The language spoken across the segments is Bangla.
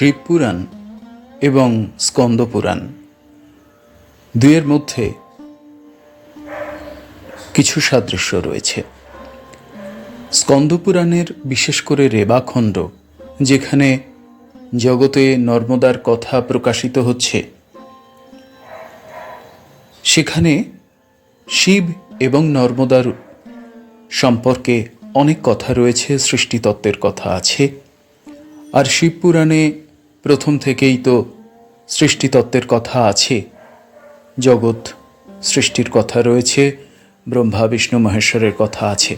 শিবপুরাণ এবং স্কন্দপুরাণ। দুয়ের মধ্যে কিছু সাদৃশ্য রয়েছে। স্কন্দপুরাণের বিশেষ করে রেবাখণ্ড যেখানে জগতে নর্মদার কথা প্রকাশিত হচ্ছে, সেখানে শিব এবং নর্মদার সম্পর্কে অনেক কথা রয়েছে, সৃষ্টিতত্ত্বের কথা আছে। আর শিবপুরাণে প্রথম থেকেই তো সৃষ্টিতত্ত্বের কথা আছে। জগৎ সৃষ্টির কথা রয়েছে, ব্রহ্মা, বিষ্ণু, মহেশ্বরের কথা আছে।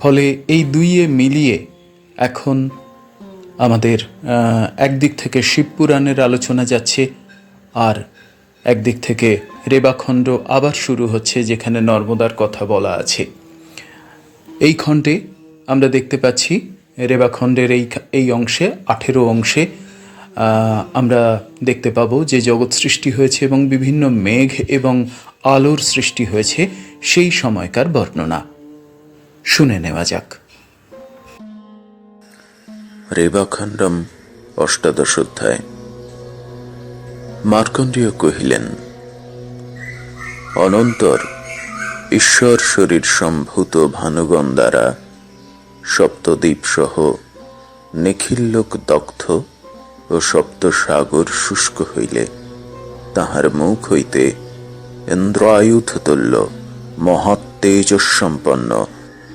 ফলে এই দুইয়ে মিলিয়ে এখন আমাদের একদিক থেকে শিবপুরাণের আলোচনা যাচ্ছে, আর একদিক থেকে রেবাখণ্ড আবার শুরু হচ্ছে, যেখানে নর্মদার কথা বলা আছে। এই খণ্ডে আমরা দেখতে পাচ্ছি রেবাখণ্ডের এই এই অংশে, আঠেরো অংশে আমরা দেখতে পাবো যে জগৎ সৃষ্টি হয়েছে এবং বিভিন্ন মেঘ এবং আলোর সৃষ্টি হয়েছে সেই সময়কার বর্ণনা। শুনে নেওয়া যাক। রেবাখণ্ডম অষ্টাদশ অধ্যায়। মার্কণ্ডীয় কহিলেন, অনন্তর ঈশ্বর শরীর সম্ভূত ভানুগণ দ্বারা সপ্তদ্বীপ সহ নিখিল্লোক দগ্ধ ও সপ্ত সাগর শুষ্ক হইলে তাহার মুখ হইতে ইন্দ্রায়ুধ তুল্য মহৎ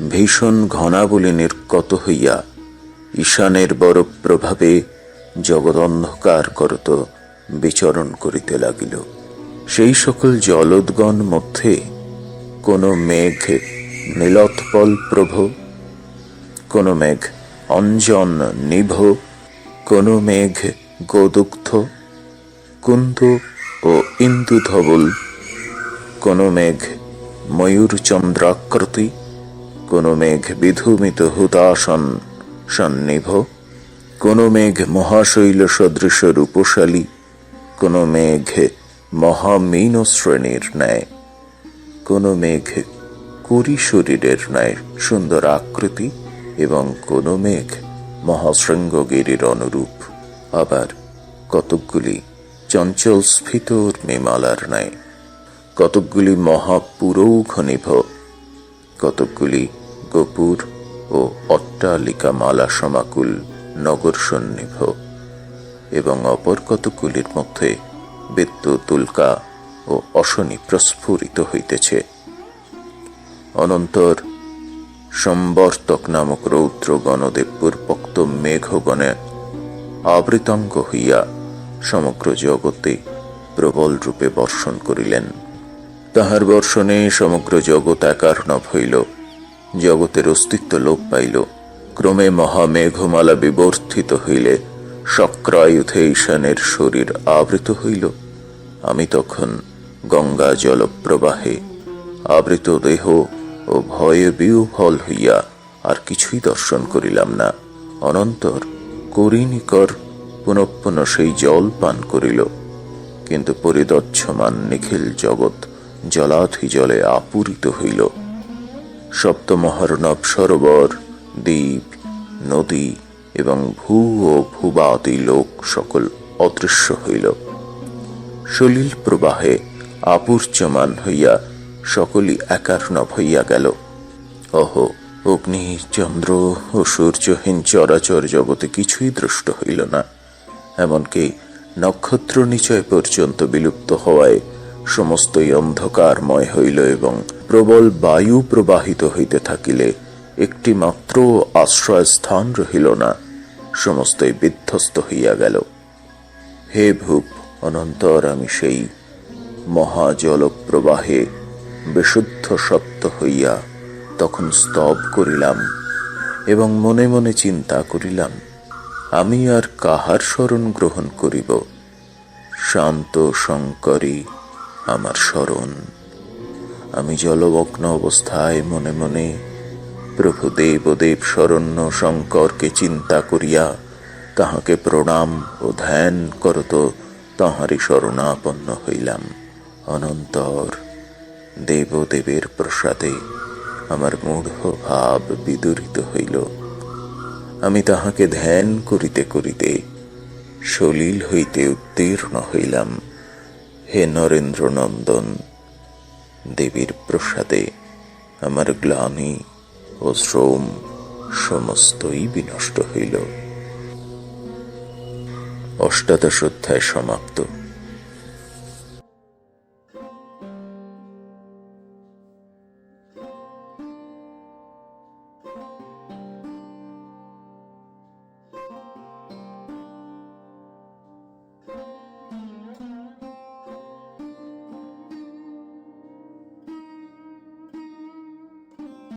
ভীষণ ঘনাবলী নির্গত হইয়া ঈশানের বড় প্রভাবে জগদন্ধকার করত বিচরণ করিতে লাগিল। সেই সকল জলদগণ মধ্যে কোন মেঘ নীলোৎপল প্রভ, কোন মেঘ অঞ্জন নিভ কোন মেঘ গোদুগ্ধ, কুন্দ ও ইন্দু ধবল কোন মেঘ ময়ূর চন্দ্রাকৃতি, কোন মেঘ বিধুমিত হুতাসন সন্নিভ, কোনো মেঘ মহাশৈল সদৃশ রূপশালী, কোনো মেঘ মহামীন শ্রেণির ন্যায়, কোনো মেঘ কুরি শরীরের ন্যায় সুন্দর আকৃতি এবং কোনো মেঘ মহাশৃঙ্গগিরির অনুরূপ। আবার কতকগুলি চঞ্চল স্ফীত মেমালার ন্যায়। কতকগুলি মহাপুরৌঘ নিভ। কতকগুলি গোপুর ও অট্টালিকা মালা সমাকুল নগর সন্নিভ এবং অপর কতকগুলির মধ্যে বিদ্যুৎ উল্কা ও অশনি প্রস্ফুরিত হইতেছে। অনন্তর সম্বর্তক নামক রৌদ্র গণদেব পূর্বোক্ত মেঘগণে আবৃতাঙ্গ হইয়া সমগ্র জগতে প্রবল রূপে বর্ষণ করিলেন। তাহার বর্ষণে সমগ্র জগৎ একার্ণব হইল, জগতের অস্তিত্ব লোপ পাইল। ক্রমে মহামেঘমালা বিবর্ধিত হইলে শক্রায়ুধে ঈশানের শরীর আবৃত হইল। আমি তখন গঙ্গা জলপ্রবাহে আবৃত দেহ ও ভয়ে বিহ্বল হইয়া আর কিছুই দর্শন করিলাম না। অনন্তর করিনিকর পুনঃপুন সেই জল পান করিল। কিন্তু পরিদচ্ছমান নিখিল জগৎ জলাধি জলে আপূরিত হইল। সপ্তমহর্ণব সরোবর দ্বীপ, নদী এবং ভূ ও ভূবাদি লোক সকল অদৃশ্য হইল। সলিল প্রবাহে আপূর্যমান হইয়া সকলই একার্ণব হইয়া গেল। অহ, অগ্নি, চন্দ্র ও সূর্যহীন চরাচর জগতে কিছুই দৃষ্ট হইল না। এমনকি নক্ষত্র নিচয় পর্যন্ত বিলুপ্ত হওয়ায় সমস্তই অন্ধকারময় হইল এবং প্রবল বায়ু প্রবাহিত হইতে থাকিলে একটি মাত্র আশ্রয় স্থান রহিল না, সমস্তই বিধ্বস্ত হইয়া গেল। হে ভূপ, অনন্তর আমি সেই মহাজল প্রবাহে বিশুদ্ধ সত্য হইয়া তখন স্তব করিলাম এবং মনে মনে চিন্তা করিলাম, আমি আর কাহার স্মরণ গ্রহণ করিব? শান্ত শঙ্করী, আমার স্মরণ। আমি জলমগ্ন অবস্থায় মনে মনে প্রভু দেবদেব শরণ্য শঙ্করকে চিন্তা করিয়া তাহাকে প্রণাম ও ধ্যান করত, তাহারই শরণাপন্ন হইলাম। অনন্তর দেবদেবের প্রসাদে আমার মূঢ় ভাব বিদূরিত হইল। আমি তাহাকে ধ্যান করিতে করিতে সলিল হইতে উত্তীর্ণ হইলাম। হে নরেন্দ্র নন্দন দেবীর প্রসাদে আমার গ্লানি ও শ্রম সমস্তই বিনষ্ট হইল। অষ্টাদশ অধ্যায় সমাপ্ত।